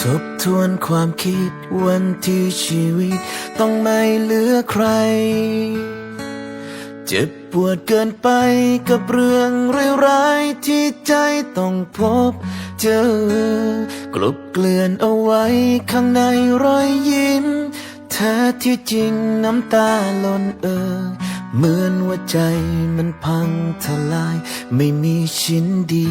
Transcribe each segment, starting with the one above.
ทบทวนความคิดวันที่ชีวิต ต้องไม่เหลือใคร เจ็บปวดเกินไปกับเรื่องร้ายๆที่ใจต้องพบเจอกลบเกลื่อนเอาไว้ข้างในรอยยิ้มแท้ที่จริงน้ำตาล่นเอ่อเหมือนว่าใจมันพังทลาย ไม่มีชิ้นดี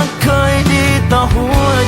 ก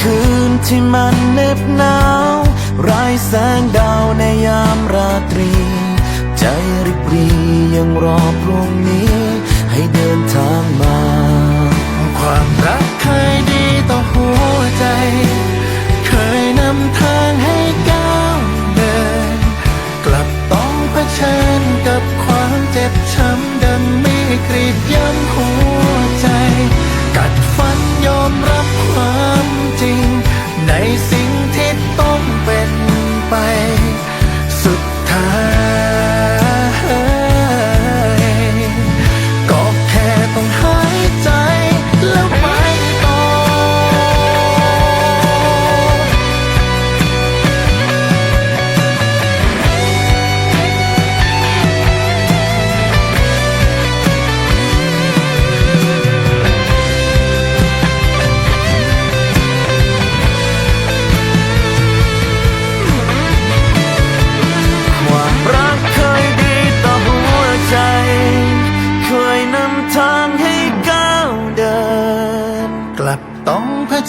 คืนที่มันเหน็บหนาวไร้แสงดาวในยามราตรี ใจริบรียังรอพรุ่งนี้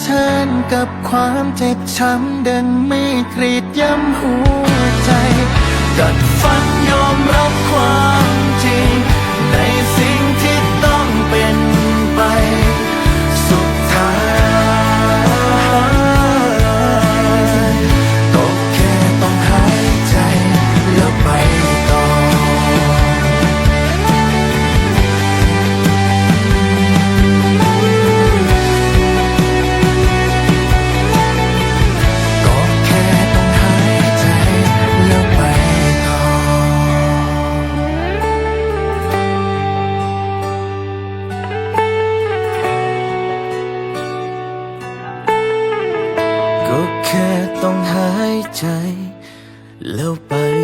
ชิญกับความเจ็บช้ำดังไม่กรีดย้ำหัวใจ กัดฟันยอมรับความจริงในสิ่ง ต้องหายใจ แล้วไป